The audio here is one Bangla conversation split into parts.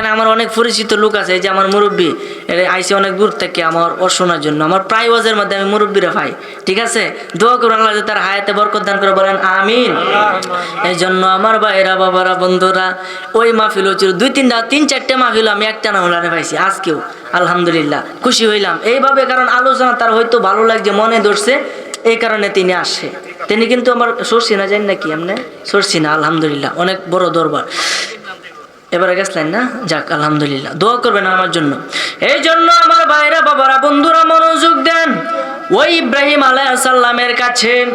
এখানে আমার অনেক পরিচিত লোক আছে যে আমার মুরব্বী আইসে অনেক দূর থেকে আমার ও শোনার জন্য। আমার প্রায় ওয়াজের মধ্যে আমি মুরব্বীরা পাই, ঠিক আছে? দোয়া করুন আল্লাহ যে তার হায়াতে বরকত দান করে বলেন, আমিন। এই জন্য আমার ভাইরা বাবারা, বন্ধুরা, ওই মাহফিল হচ্ছিল দুই তিনটা, তিন চারটে মাহফিল আমি একটা না হলারে পাইছি, আজকেও, আলহামদুলিল্লাহ, খুশি হইলাম। এইভাবে কারণ আলোচনা তার হয়তো ভালো লাগছে, মনে ধরছে, এই কারণে তিনি আসে। তিনি কিন্তু আমার সরছি না জানি নাকি এমনি? সরছি না আলহামদুলিল্লাহ, অনেক বড় দরবার। এবারে গেছিলেন না? যাক, আলহামদুলিল্লাহ। দোয়া করবেন আমার জন্য। এই জন্য আমার ভাইরা, বাবারা, বন্ধুরা, মনোযোগ দেন। ওই ইব্রাহিম আলাইসাল্লামের কাছে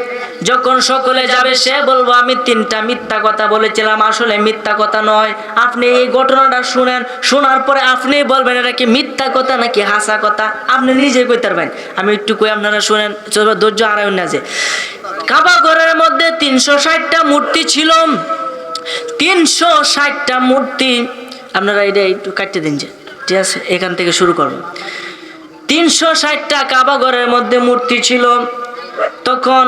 যখন সকলে যাবে, সে বলব, আমি তিনটা মিথ্যা কথা বলেছিলাম। আসলে মিথ্যা কথা নয়। আপনি এই ঘটনাটা শুনেন। শোনার পরে আপনি বলবেন, এটা কি মিথ্যা কথা নাকি হাসা কথা? আপনি নিজে কই পারবেন। আমি একটু কই আপনারা শুনেন। ধৈর্য হারায় না যে। কাবা ঘরের মধ্যে তিনশো ষাটটা মূর্তি ছিল। তিনশো ষাটটা মূর্তি। আপনারা এটা একটু কাটতে দিন যে। ঠিক আছে? এখান থেকে শুরু করব তিনশো ষাটটা কাবা ঘরের মধ্যে মূর্তি ছিল। তখন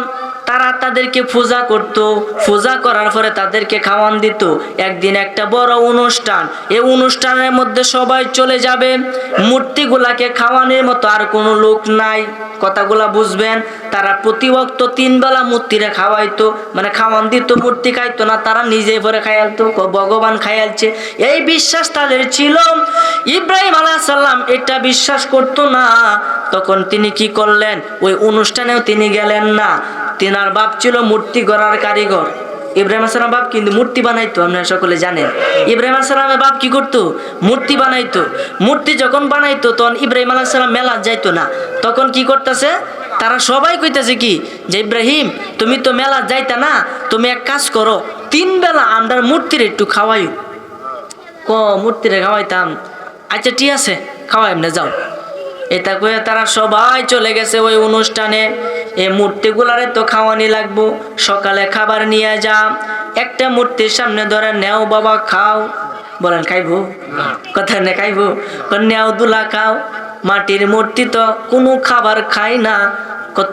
তারা তাদেরকে পূজা করত, পূজা করার পরে তাদেরকে খাওয়ান দিত। একদিন একটা বড় অনুষ্ঠান, এই অনুষ্ঠানের মধ্যে সবাই চলে যাবে। মূর্তিগুলাকে খাওয়ানোর মতো আর কোনো লোক নাই। কথাগুলা বুঝবেন? তারা প্রতি বক্ত তিন বেলা মূর্তিরে খাওয়াইতো মানে খাওয়ান দিত, মূর্তি খাইতো না, তারা নিজে পরে খাইয়ালতো ভগবান খাইয়ালছে। এই বিশ্বাস তাদের ছিল। ইব্রাহিম আলাহ সাল্লাম এটা বিশ্বাস করতো না। তখন তিনি কি করলেন? ওই অনুষ্ঠানেও তিনি গেলেন না। তিনার বাপ ছিল মূর্তি গড়ার কারিগর। ইব্রাহিম আসসালাম বাপ কিন্তু মূর্তি বানাইতো, আপনারা সকলে জানেন। ইব্রাহিম আসসালামের বাপ কি করতো? মূর্তি বানাইতো। মূর্তি যখন বানাইতো, তখন ইব্রাহিম আলাহ মেলা যাইতো না। তখন কি করতেছে? তারা সবাই কইতেছে কি, যে ইব্রাহিম, তুমি তো মেলা যাইতা না, তুমি এক কাজ করো, তিন বেলা আমরা মূর্তির একটু খাওয়াই ক, মূর্তিরে খাওয়াইতাম। আচ্ছা ঠিক আছে, খাওয়াই এমনি যাও। এটা কয়ে তারা সবাই চলে গেছে ওই অনুষ্ঠানে। এই মূর্তিগুলারে তো খাওয়ানি লাগবো। সকালে খাবার নিয়ে যা। একটা মূর্তির সামনে ধরে নেও বাবা খাও। বলেন খাইবো? কথা নে খাইবো? নেও দুলা খাও। মাটির মূর্তি তো কোনো খাবার খাই না।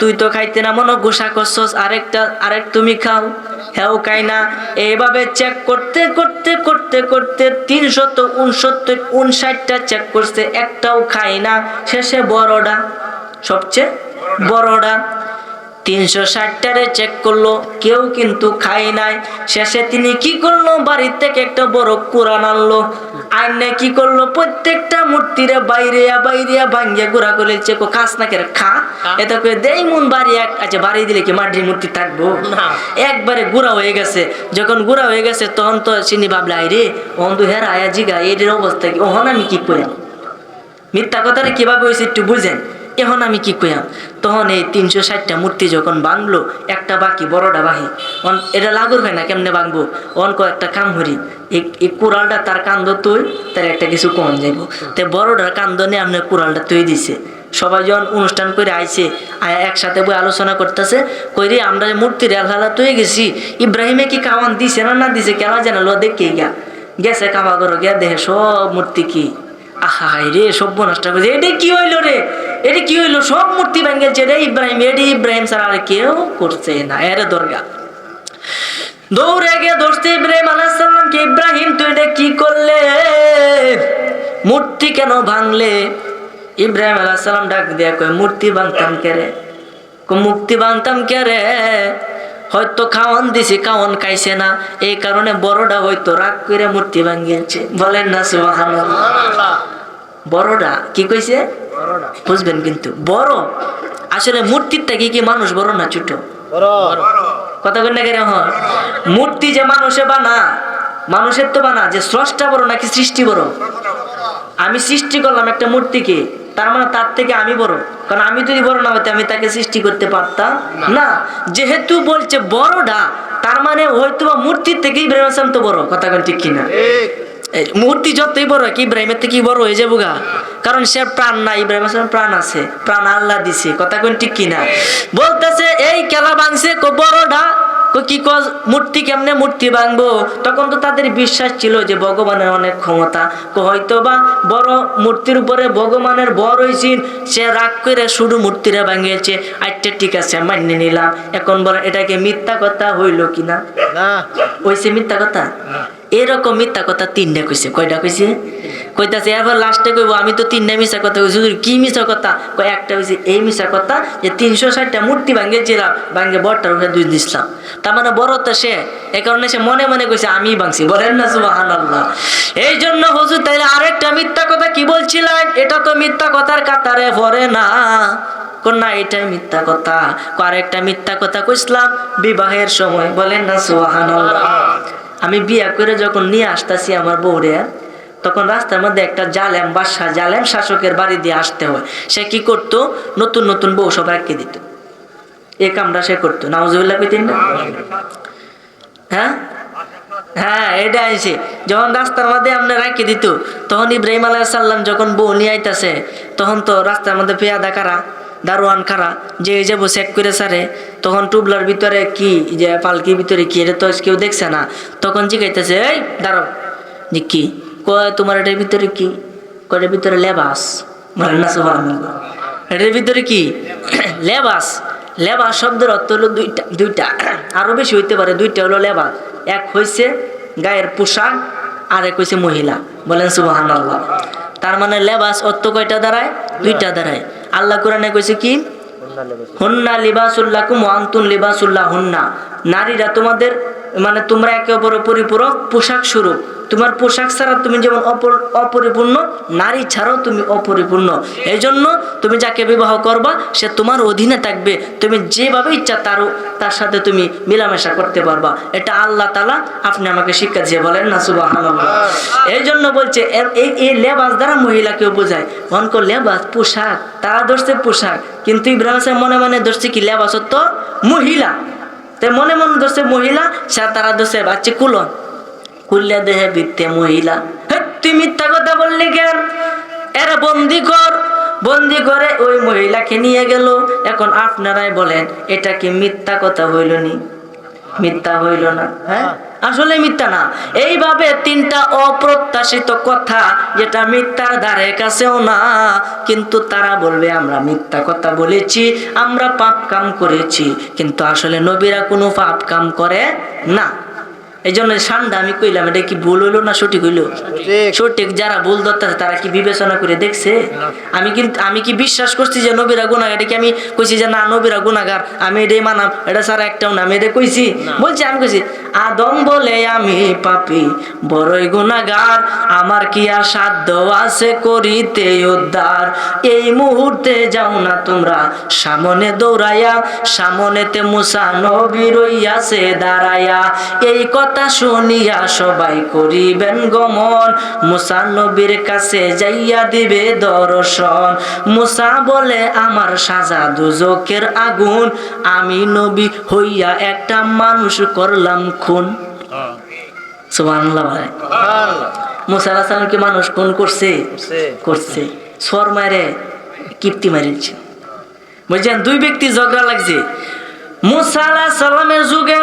তুই তো খাইতে না মনে, গোসা করছস, আরেকটা, আরেক তুমি খাও। হ্যাঁ খাই না। এইভাবে চেক করতে করতে করতে করতে তিনশত, উনসত্তর, উনষাটটা চেক করছে, একটাও খাই না। শেষে বড়ডা, সবচেয়ে বড়টা তিনশো ষাটটারে চেক করল কেউ কিন্তু খাই নাই। শেষে তিনি কি করল? বাড়ির থেকে একটা বড় কোরআন আনলো। আইনে কি করল প্রত্যেকটা মূর্তিরে বাইরে বাইরে ভাঙ্গিয়া গুড়া করে চেক খাস না কেরে খা। এটা করে দেই মন বাড়ি এক আচ্ছা বাড়ি দিলে কি মাটির মূর্তি থাকব? একবারে গুড়া হয়ে গেছে। যখন গুড়া হয়ে গেছে তখন তো চিনি ভাবলে আই রে অন্ধু হেরা আয়া জিগা এদের অবস্থা কি? ওহন আমি কি করি মিথ্যা কথাটা কীভাবে হয়েছে একটু বুঝেন। এখন আমি কি কইয়াম তখন এই তিনশো ষাটটা মূর্তি যখন বাংলো একটা বাকি, বড়টা বাহি। অন, এটা লাগুর হয় না, কেমনে বাংবো অন একটা কাম হরি এই- কুড়ালটা তার কান্দ তুই, তার একটা কিছু কম যাইব। তে বড়টার কান্দ নিয়ে আপনি কুড়ালটা তুই দিছে। সবাই যখন অনুষ্ঠান করে আইছে একসাথে বই আলোচনা করতেছে কইরে আমরা মূর্তির আলহালা তুই গেছি, ইব্রাহিমে কি কামান দিছে না না দিছে কেন জানা লো, দেখে গিয়া। গেছে কামা করো গিয়া দেহে সব মূর্তি কি? আহা রে সভ্য নষ্ট করে এটা কি হইল রে? এটা কি হইল? সব মূর্তি ভেঙেছে রে ইব্রাহিম, এটি ইব্রাহিম ছাড়া আর কেউ করছে না। এর দরগা। দৌড়ে গিয়ে ধরছে ইব্রাহিম আলাইসাল্লামকে ইব্রাহিম, তুই এটা কি করলে? মূর্তি কেন ভাঙলে? ইব্রাহিম আলাইসাল্লাম ডাক দিয়া কয়, মূর্তি ভাঙতাম কে রে? মুক্তি ভাঙতাম কে রে? হয়তো খাওয়ান দিছি, খাওয়ান খাইছে না। এই কারণে বড়টা হয়তো রাগ করে মূর্তি ভাঙিয়েছে। বলেন না, সুবহানাল্লাহ। বড়টা কি কইছে? বুঝবেন কিন্তু বড়। আসলে মূর্তির কি কি মানুষ বড় না ছোট? কথা কই না কেন হয় মূর্তি যে মানুষে বানা মানুষের তো বানা যে স্রষ্টা বড় নাকি সৃষ্টি বড়? আমি সৃষ্টি করলাম একটা মূর্তিকে তার মানে তার থেকে আমি বড়। কারণ আমি যদি বড় না হইতে আমি তাকে সৃষ্টি করতে পারতাম না। যেহেতু বলছে বড়টা তার মানে হয়তো মূর্তির থেকে ইব্রাহিম আসলাম তো বড়। কথা ঠিক কিনা? মূর্তি যতই বড় কি ইব্রাহিমের থেকে বড় হয়ে যাব গা। কারণ সে প্রাণ না ইব্রাহিম আসলাম প্রাণ আছে। প্রাণ আল্লাহ দিছে কথা কোন ঠিক কিনা? বলতেছে এই খেলা ভাঙছে কো বড়টা? কো কি কজ মূর্তি কেমনে মূর্তি ভাঙবো? তখন তো তাদের বিশ্বাস ছিল যে ভগবানের অনেক ক্ষমতা। হয়তো বা বড় মূর্তির উপরে ভগবানের বড় হয়েছিল সে রাগ করে শুধু মূর্তিরা ভাঙিয়েছে। আচ্ছা ঠিক আছে মান্য নিলাম। এখন বলেন এটাকে মিথ্যা কথা হইল কিনা? ওইসে মিথ্যা কথা? এরকম মিথ্যা কথা তিনটা কইছে। কয়টা কইছে? কইতাছে এরপর লাস্টে কইব, আমি তো তিনটা মিশা কথা কইছি। কি মিশা কথা? কয়, একটা হইছে এই মিশা কথা যে তিনশো ষাটটা মূর্তি ভাঙ্গেছিলাম ভাঙ্গে বটটার উপরে দুই দিছিলাম তার মানে বড় তো সে। এ কারণে সে মনে মনে কইছে, আমি ভাঙছি। বলেন না সুবাহান এই জন্য হুজুর, তাইলে আরেকটা মিথ্যা কথা কি বলছিলেন? এটা তো মিথ্যা কথার কাতারে পড়ে না। কোন না, এটাই মিথ্যা কথা। আরেকটা মিথ্যা কথা কইছিলাম, বিবাহের সময়। বলেন না সুবাহান আমি বিয়া করে যখন নিয়ে আসতেছি আমার বউরে, তখন রাস্তার মধ্যে একটা জালেম বাসা জালেম শাসকের বাড়ি দিয়ে আসতে হয়। সে কি করতো? নতুন নতুন বউ সব রেখে দিত। এ কামটা সে করতো। নাউজুবিল্লাহ কইতেন না? হ্যাঁ? হ্যাঁ এটা আইছে। যখন রাস্তার মধ্যে আমরা রাখি দিত, তখন ইব্রাহিম আলাহ সাল্লাম যখন বউ নিয়ে আইতাছে, তখন তো রাস্তার মধ্যে পেয়াদা কারা? দারোয়ান খারা, যে এই যে চেক করে সারে, তখন টুবলার ভিতরে কি যে পালকির ভিতরে কি, এটা তো কেউ দেখছে না। তখন জিগাইতেছে, এই দাঁড়ো যে কি? কয়, তোমার এটার ভিতরে কি? কয়, এটার ভিতরে লেবাস। বলেন না। এটার ভিতরে কি? লেবাস। লেবাস শব্দের অর্থ হলো দুইটা দুইটা। আরও বেশি হইতে পারে, দুইটা হলো লেবাস। এক হইছে গায়ের পোশাক, আর এক হইছে মহিলা। বলেন সুবাহান আল্লাহ তার মানে লেবাস অর্থ কয়টা দাঁড়ায়? দুইটা দাঁড়ায়। আল্লাহ কোরআনে কইছে কি? হুন্না লিবাসুল্লাহ কুম ওয়ান্তুন লিবাসুল্লাহ হুন্না নারীরা তোমাদের মানে তোমরা একে অপরের পরিপূরক পোশাক স্বরূপ। তোমার পোশাক ছাড়া তুমি যেমন অপরিপূর্ণ, নারী ছাড়াও তুমি অপরিপূর্ণ। এই জন্য তুমি যাকে বিবাহ করবা, সে তোমার অধীনে থাকবে। তুমি যেভাবে ইচ্ছা তার তার সাথে তুমি মেলামেশা করতে পারবা। এটা আল্লাহ তালা আপনি আমাকে শিক্ষা দিয়ে বলেন না সুবাহ এই জন্য বলছে এই লেবাস দ্বারা মহিলাকেও বোঝায়। মন কর, লেবাস, পোশাক, তারা ধরছে পোশাক। কিন্তু ইব্রাহিম মনে মনে ধরছে কি লেবাস তো মহিলা। মনে মনে ধরছে মহিলা, সে তারা ধরছে বাচ্চা কুলন। কুল্লা দেহে বৃত্তে মহিলা। তুই মিথ্যা কথা বললি কেন? এরা বন্দি কর। বন্দি করে ওই মহিলাকে নিয়ে গেল। এখন আপনারাই বলেন, এটা কি মিথ্যা কথা হইল নি? মিথ্যা হইল না। হ্যাঁ? আসলে মিথ্যা না। এইভাবে তিনটা অপ্রত্যাশিত কথা যেটা মিথ্যার ধারে কাছেও না, কিন্তু তারা বলবে, আমরা মিথ্যা কথা বলেছি, আমরা পাপ কাম করেছি। কিন্তু আসলে নবীরা কোনো পাপ কাম করে না। এই জন্য সান্ডা আমি কইলাম এটা কি ভুল হইল না সঠিক হইল? সঠিক। যারা ভুল ধরতেছে তারা কি বিবেচনা করে দেখছে? আমি কিন্তু আমি কি বিশ্বাস করছি যে নবীরা গুণাগার এটা কি আমি কইছি যে না নবীরা গুণাগার আমি এটাই মানাম এটা ছাড়া একটাও না আমি এটা কইছি। বলছি আমি কইছি আদম বলে আমি পাপি বড়ই গুণাগার আমার কি আর সাধ্য আছে করিতে উদ্ধার? এই মুহূর্তে যাও না তোমরা সামনে দৌড়াইয়া সামনেতে মুসা নবী রইয়াছে দাঁড়াইয়া। এই কথা শুনিয়া সবাই করিবেন গমন। মুসা নবীর কাছে যাইয়া দিবে দর্শন। মুসা বলে আমার সাজা দুজকের আগুন। আমি নবী হইয়া একটা মানুষ করলাম খুন। সুবহানাল্লাহ ভাই মুসা আলাহ মানুষ খুন করছে? করছে। সর মারে কীর্তি মারিছে বুঝছেন? দুই ব্যক্তি ঝগড়া লাগছে। মুসা আলাহ সালামের যুগে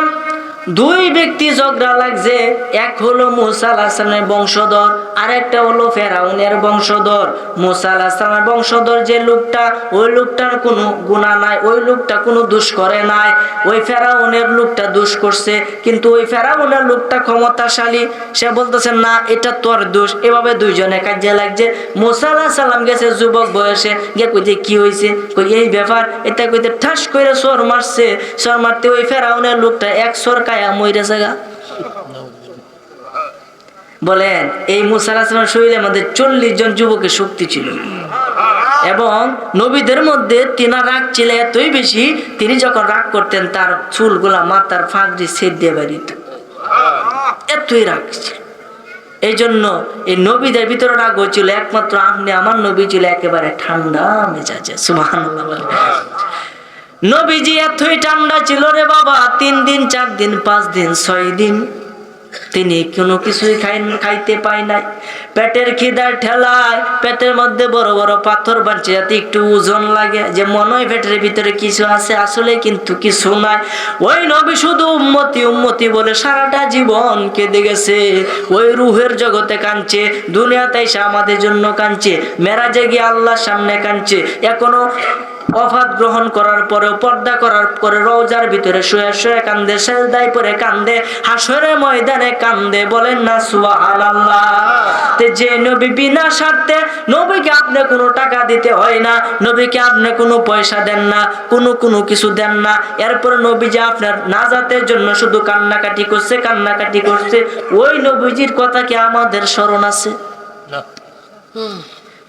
দুই ব্যক্তি ঝগড়া লাগছে এক হলো মুসা আলাহ সালামের বংশধর আর একটা হলো ফেরাউনের বংশধর। মুসা বংশধর যে লোকটা, ওই লোকটার কোনো গুণা নাই, ওই লোকটা কোনো দোষ করে নাই। ওই ফেরাউনের লোকটা দোষ করছে, কিন্তু ওই ফেরাউনের লোকটা ক্ষমতাশালী। সে বলতেছে, না, এটা তোর দোষ। এভাবে দুইজনে কাজে লাগছে। মুসা সালাম গেছে যুবক বয়সে, গিয়ে কইতে কি হয়েছে কই, এই ব্যাপার। এটা কইতে ঠাস করে সর মারছে। সর মারতে ওই ফেরাউনের লোকটা এক সর কায়া মইরেছে গা। বলেন, এই মুসা আলাহ সালামের শরীরের মধ্যে চল্লিশ জন যুবকের শক্তি ছিল। এবং নবীদের মধ্যে তিনার রাগ ছিল এতই বেশি, তিনি যখন রাগ করতেন, তার চুলগুলা, মাথার ফাঁক দিয়ে ছেদ দিয়ে বেরিত এতই রাগ ছিল। এই জন্য এই নবীদের ভিতরে রাগ হয়েছিল, একমাত্র আপনি, আমার নবী ছিল একেবারে ঠান্ডা মেজাজে সুবাহ নবীজি এতই ঠান্ডা ছিল রে বাবা, তিন দিন, চার দিন, পাঁচ দিন, ছয় দিন। তিনি কোনো কিছুই খাই, খাইতে পায় নাই। পেটের খিদার ঠেলায়, পেটের মধ্যে বড় বড় পাথর বানছে যাতে একটু ওজন লাগে। যে মনে হয় পেটের ভিতরে কিছু আছে, আসলে কিন্তু কিছু নাই। ওই নবী শুধু উম্মতি উম্মতি বলে সারাটা জীবন কেঁদে গেছে। ওই রুহের জগতে কাঁদছে, দুনিয়াতে এসে আমাদের জন্য কাঁদছে, মেরাজে গিয়ে আল্লাহর সামনে কাঁদছে। এখনও অফাত গ্রহণ করার পরেও পর্দা করার পরে রওজার ভিতরে শুয়ে শুয়ে কান্দে সেজদায় পরে কান্দে হাসরে ময়দানে কান্দে বলেন না সুবহানাল্লাহ। তে যে নবী বিনা স্বার্থে নবীকে আপনি কোনো টাকা দিতে হয় না নবীকে আপনি কোনো পয়সা দেন না কোনো কোনো কিছু দেন না। এরপর নবী যে আপনার নাজাতের জন্য শুধু কান্নাকাটি করছে কান্নাকাটি করছে ওই নবীজির কথা কি আমাদের স্মরণ আছে?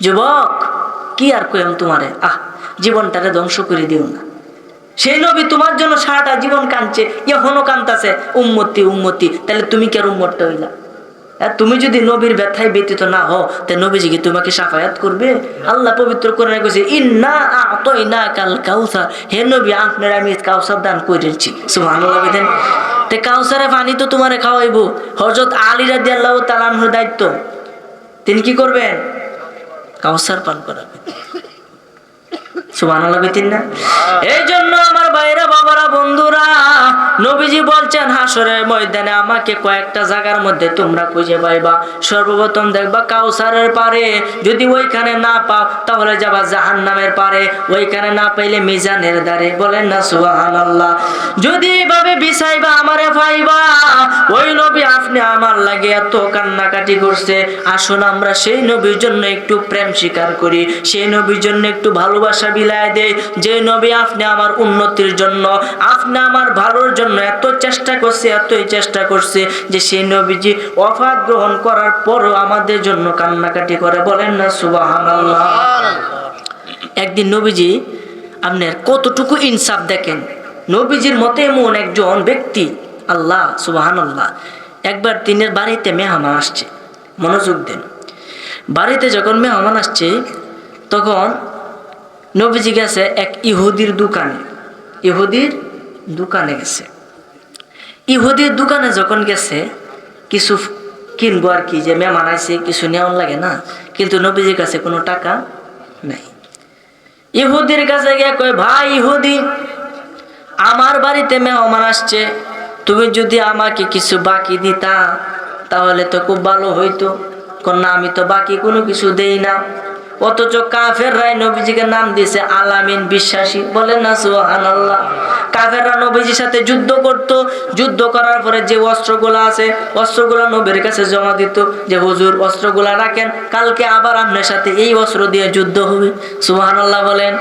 যুবক কি আর কইম তোমারে? আহ, জীবনটারে ধ্বংস করে দিও না। সেই নবী তোমার জন্য সারাটা জীবন কাঁদছে, এখনও কান্দাছে উম্মতি উম্মতি, তাহলে তুমি কি আর উম্মতটা হইলা? তুমি যদি নবীর ব্যথায় ব্যতীত না হও, তে নবীজি কি তোমাকে সাফায়াত করবে? আল্লাহ পবিত্র করে কইছে, ইন্না আতইনা কাল কাউসার। হে নবী, আপনার আমি কাউসার দান করেছি সুবহানাল্লাহ বিদেন তে কাউসারে পানি তো তোমারে খাওয়াইবো। হযরত আলী রাদিয়াল্লাহু তাআলার দায়িত্ব। তিনি কি করবেন? কাউসার পান ময়দানে আমাকে কয়েকটা জায়গার মধ্যে তোমরা খুঁজে পাইবা। সর্বপ্রথম দেখবা কাউসারের পারে। যদি ওইখানে না পাও, তাহলে যাবা জাহান্নামের পারে। ওইখানে না পাইলে মিজানের দ্বারে। বলেন না সুবহানাল্লাহ। যদি এইভাবে বিছাইবা আমারে পাইবা ওই নবী আপনি আমার লাগে এত কান্নাকাটি করছে। আসুন আমরা সেই নবীর জন্য একটু প্রেম স্বীকার করি সেই নবীর জন্য একটু ভালোবাসা বিলায় দেই। যে নবী আপনি আমার উন্নতির জন্য আপনি আমার ভালোর জন্য এত চেষ্টা করছে এতই চেষ্টা করছে যে সেই নবীজি অফাত গ্রহণ করার পরও আমাদের জন্য কান্নাকাটি করে। বলেন না সুবহানাল্লাহ। একদিন নবীজি আপনার কতটুকু ইনসাফ দেখেন? নবীজির মতে এমন একজন ব্যক্তি, আল্লাহ সুবাহান আল্লাহ একবার তিনের বাড়িতে মেহমান আসছে, মনোযোগ দেন। বাড়িতে যখন মেহমান আসছে, তখন নবীজি গেছে এক ইহুদির দোকানে। ইহুদির দোকানে গেছে। ইহুদির দোকানে যখন গেছে, কিছু কিনবো আর কি, যে মেহমান আইছে, কিছু নেওয়ার লাগে না, কিন্তু নবীজির কাছে কোনো টাকা নেই। ইহুদির কাছে গিয়ে কয়, ভাই ইহুদি আমার বাড়িতে মেহমান আসছে, তুমি যদি আমাকে কিছু বাকি দিতা, তাহলে তো খুব ভালো হইতো। কন্যা, আমি তো বাকি কোনো কিছু দেই না। অথচ কাফের রায় নবীজিকে নাম দিয়েছে আলামিন বিশ্বাসী। বলেন না সুহান আল্লাহ কাফেররা নবীজির সাথে যুদ্ধ করত। যুদ্ধ করার পরে যে অস্ত্রগুলো আছে, অস্ত্রগুলো নবীর কাছে জমা দিত যে, হুজুর, অস্ত্রগুলা রাখেন, কালকে আবার আপনার সাথে এই অস্ত্র দিয়ে যুদ্ধ হবে। সুহান আল্লাহ বলেন।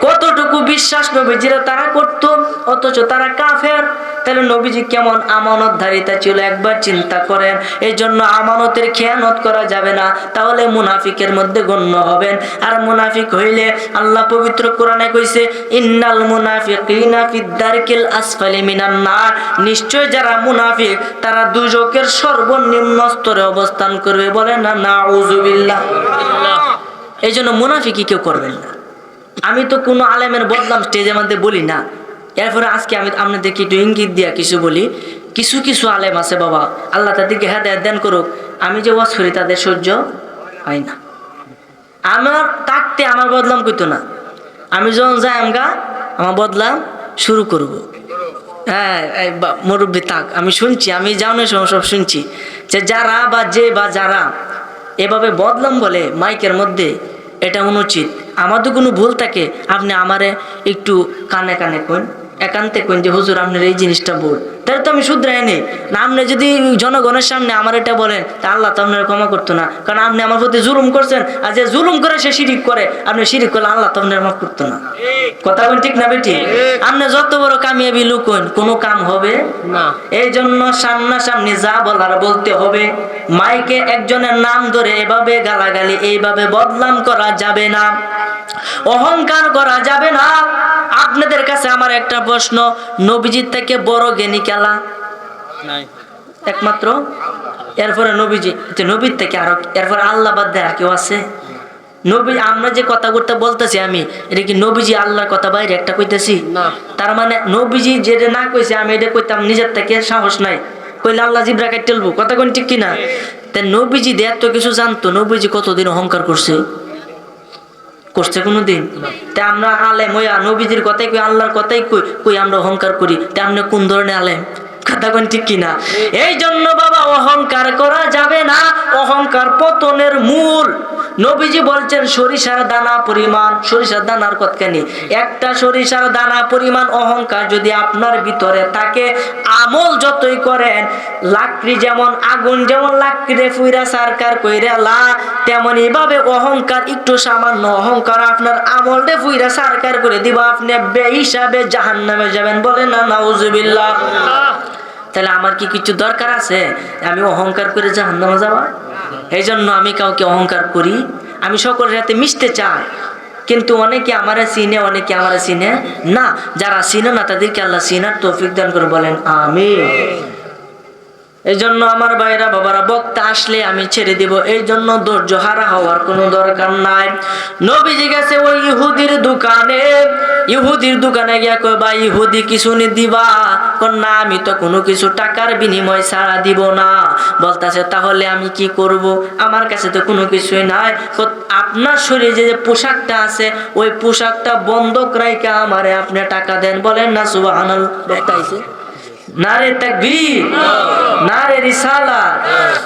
কতটুকু বিশ্বাস নবীজিরা তারা করত, অথচ তারা কাফের। তাহলে নবীজি কেমন আমানতধারিতা ছিল, একবার চিন্তা করেন। এই জন্য আমানতের খেয়ানত করা যাবে না। তাহলে মুনাফিকের মধ্যে গণ্য হবেন আর মুনাফিক হইলে আল্লাহ পবিত্র কোরআনে কইছে, ইন্নাল মুনাফিকিনা ফিদ্দারকিল আসফালি মিনান নার। নিশ্চয় যারা মুনাফিক, তারা দুজকের সর্বনিম্ন স্তরে অবস্থান করবে বলে না? নাউজুবিল্লাহ। এই জন্য মুনাফিকি কেউ করবেন না। আমি তো কোনো আলেমের বদলাম স্টেজের মধ্যে বলি না। এরপরে আজকে আমি আপনাদেরকে একটু ইঙ্গিত দিয়া কিছু বলি। কিছু কিছু আলেম আছে বাবা, আল্লাহ তাদেরকে হেদায়ত দেন করুক। আমি যে ওয়াজ করি তাদের সহ্য হয় না। আমার তাকতে আমার বদলাম কইতো না। আমি যখন যাই আমগা, আমার বদলাম শুরু করব। হ্যাঁ মুরব্বী তাক আমি শুনছি, আমি সময় সব শুনছি, যে যারা বা যে বা যারা এভাবে বদলাম বলে মাইকের মধ্যে, এটা অনুচিত। আমার তো কোনো ভুল থাকে, আপনি আমারে একটু কানে কানে কোন একান্তে কোন যে হুজুর আপনার এই জিনিসটা ভুল। তাহলে তো আমি শুধরাই নেই। না আপনি যদি জনগণের সামনে আমার এটা বলেন তা আল্লাহ তো আপনার ক্ষমা করতো না। কারণ আপনি আমার প্রতি জুলুম করছেন আর যে জুলুম করে সে শিরিক করে আপনি শিরিক করলে আল্লাহ তো আপনার মাফ করতো না। কথা বলেন ঠিক না বেটি? আপনি যত বড় কামিয়াবি লুকোন কোনো কাম হবে? না। এই জন্য সামনাসামনি যা বলার বলতে হবে মাইকে একজনের নাম ধরে এভাবে গালাগালি এইভাবে বদনাম করা যাবে না। অহংকার করা যাবে না। আপনাদের কাছে আমার একটা প্রশ্ন নবীজির থেকে বড় জ্ঞানী খেলা নাই। একমাত্র? এরপরে নবীজি নবীর থেকে আরও এরপরে আল্লাহ বাদ দেয় আর কেউ আছে? নবী আমরা যে কথা করতে বলতেছি আমি এটা কি নবীজি আল্লাহর কথা বাইরে একটা কইতেছি? না। তার মানে নবীজি যেটা না কইছে আমি এটা কইতাম নিজের থেকে সাহস নাই। কইলে আল্লাহ জিব্রা কাটতে কথা কোন ঠিক কিনা? তা নবীজি দিয়ে তো কিছু জানতো নবীজি কতদিন অহংকার করছে? করছে কোনো দিন তা আমরা আলেম ওই নবীজির কথাই কই, আল্লাহর কথাই কই কই আমরা অহংকার করি? তা আমরা কোন ধরনের আলেম? কথা কোন ঠিক কিনা? এই জন্য বাবা, অহংকার করা যাবে না। অহংকার পতনের মূল। নবীজি বলছেন, সরিষার দানা পরিমাণ, সরিষার দানার কতখানি? একটা সরিষার দানা পরিমাণ অহংকার যদি আপনার ভিতরে থাকে, আমল যতই করেন, লাকড়ি যেমন আগুন, যেমন লাকড়িরে ফুইরা সারকার কইরা লা, তেমনি ভাবে অহংকার, একটু সামান্য অহংকার আপনার আমল দে ফুইরা সারকার করে দিব। আপনি বে হিসাবে জাহান্নামে যাবেন বলেন না, নাউজুবিল্লাহ। তাহলে আমার কি কিছু দরকার আছে? আমি অহংকার করে জাহান্নামে যাওয়া এই জন্য আমি কাউকে অহংকার করি। আমি সকলের সাথে মিশতে চাই। কিন্তু অনেকে আমারে চিনে, অনেকে আমারে চিনে না। যারা চিনে না, তাদেরকে আল্লাহ চিনার তৌফিক দান করে বলেন আমি এই জন্য আমার ভাইরা, বাবারা, বক্তা আসলে আমি ছেড়ে দিব। এই জন্য ধৈর্য হারা হওয়ার কোনো দরকার নাই। নবীজি গেছে ওই ইহুদির দোকানে। ইহুদির দোকানে গিয়া কয় বা ইহুদি কিছু নি দিবা? কন না আমি তো কোনো কিছু টাকার বিনিময় ছাড়া দিব না। বলতাছে, তাহলে আমি কি করব? আমার কাছে তো কোনো কিছুই নাই। আপনার শরীরে যে পোশাকটা আছে, ওই পোশাকটা বন্ধক রাইকা আমারে আপনি টাকা দেন। বলেন না সুবহানাল বক্তা আইছে। নারে তাকবীর নারে রিসালা।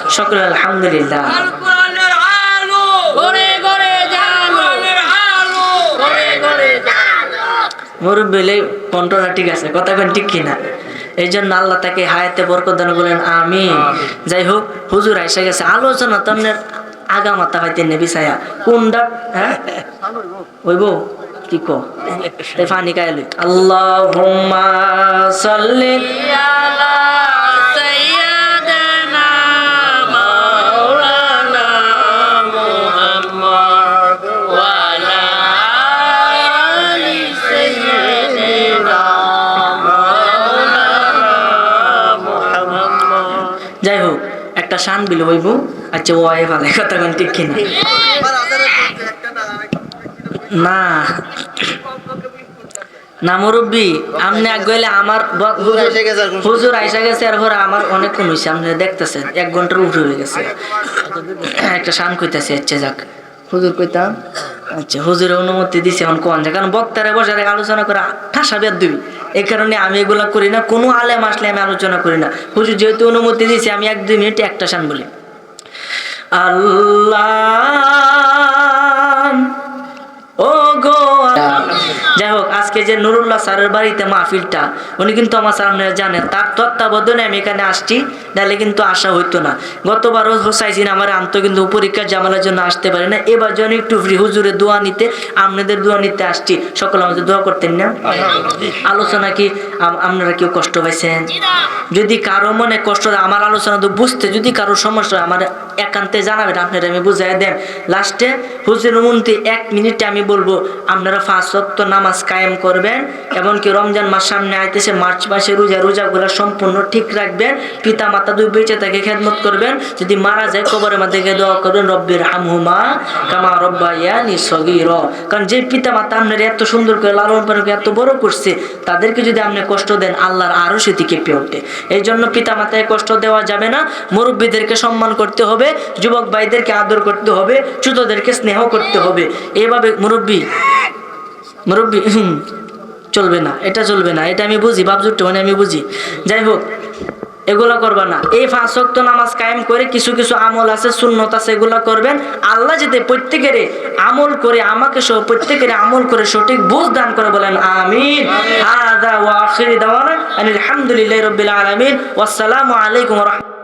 সকল আলহামদুলিল্লাহ। মুরব্বিলে কণ্ঠটা ঠিক আছে কথা কোন ঠিক কিনা? এই জন্য আল্লাহ তাকে হায়াতে বরকত দান বলেন আমি যাই হোক হুজুর আইসা গেছে। আলোচনা তো আপনার আগা মাথা হইতে নেবি ছায়া। কোনটা? হ্যাঁ? ওইব কি কো? তাই ফানি কাইলি, আল্লাহুম্মা সাল্লি আলা সাইয়্যিদানা মাওলানা মুহাম্মদ ওয়া আলা আলি সাইয়্যিদিনা মাওলানা মুহাম্মদ. যাই হোক, একটা শান বিল হইব আচ্ছা ও আয় ভালো, কথা কোন ঠিক কিনা? না। না মুরব্বী আপনি আগ গেলে আমার হুজুর- আইসা গেছে এরপর আমার অনেক কোন হয়েছে আপনি দেখতেছেন এক ঘণ্টার উপরে হয়ে গেছে। একটা শান কইতাছে আচ্ছা যাক। হুজুর কইতাম? আচ্ছা হুজুরের অনুমতি দিছে এখন কোন যায় কারণ বক্তারে বসে আলোচনা করে ঠাসা বেদ দিবি। এই কারণে আমি এগুলা করি না কোনো আলেম আসলে আমি আলোচনা করি না। হুজুর যেহেতু অনুমতি দিয়েছে আমি এক দুই মিনিট একটা শান বলি। আল্লাহ হোক আজকে যে নুরুল্লাহ স্যারের বাড়িতে মাহফিলটা। উনি কিন্তু আমার সামনে জানেন। তার তত্ত্বাবধানে আমি এখানে আসছি নাহলে কিন্তু আসা হইতো না। গতবারও চাইছি না আমার আনতো কিন্তু পরীক্ষার জামালার জন্য আসতে পারি না। এবার যেন একটু ফ্রি হুজুরের দোয়া নিতে আপনাদের দোয়া নিতে আসছি। সকলে আমাদের দোয়া করতেন না? আলোচনা কি আপনারা কেউ কষ্ট পাইছেন? যদি কারও মনে কষ্ট হয়, আমার আলোচনা তো বুঝতে যদি কারও সমস্যা হয় আমার একান্তে জানাবেন আপনারা আমি বুঝাই দেন। লাস্টে হুজুর মন্ত্রী এক মিনিটে আমি বলব আপনারা ফাঁস ওয়াক্ত নামাজ কায়েম করবেন, এমনকি রমজান মাস সামনে আইতেছে, মার্চ মাসে রোজা, রোজাগুলো সম্পূর্ণ ঠিক রাখবেন পিতা মাতা দুই বেঁচে তাকে খেদমত করবেন, যদি মারা যায় কবরের মধ্যে গিয়ে দোয়া করবেন, রব্বির হামহুমা কামা রব্বা ইয়ানি সগির কারণ যে পিতা মাতা আপনার এত সুন্দর করে লালন পালন করে এত বড় করছে, তাদেরকে যদি আপনি কষ্ট দেন, আল্লাহর আরও সেটি কেঁপে ওঠে। এই জন্য পিতা মাতায় কষ্ট দেওয়া যাবে না, মুরব্বীদেরকে সম্মান করতে হবে, যুবক ভাইদেরকে আদর করতে হবে, ছোটদেরকে স্নেহ করতে হবে। এভাবে মুরব্বী মুরব্বী চলবে না এটা চলবে না এটা আমি বুঝি বাবজুট্টু মানে আমি বুঝি। যাই হোক এগুলা করবা না। এই পাঁচ ওয়াক্ত নামাজ কায়েম করে কিছু কিছু আমল আছে সুন্নত আছে এগুলা করবেন। আল্লাহ যাতে প্রত্যেকের আমল করে আমাকে সহ প্রত্যেকের আমল করে সঠিক বুঝ দান করে বলেন আমিন। হাদা ওয়া আখিরি দাওয়ানা আলহামদুলিল্লাহি রাব্বিল আলামিন। ওয়াসসালামু আলাইকুম ওয়া রাহমাতুল্লাহ।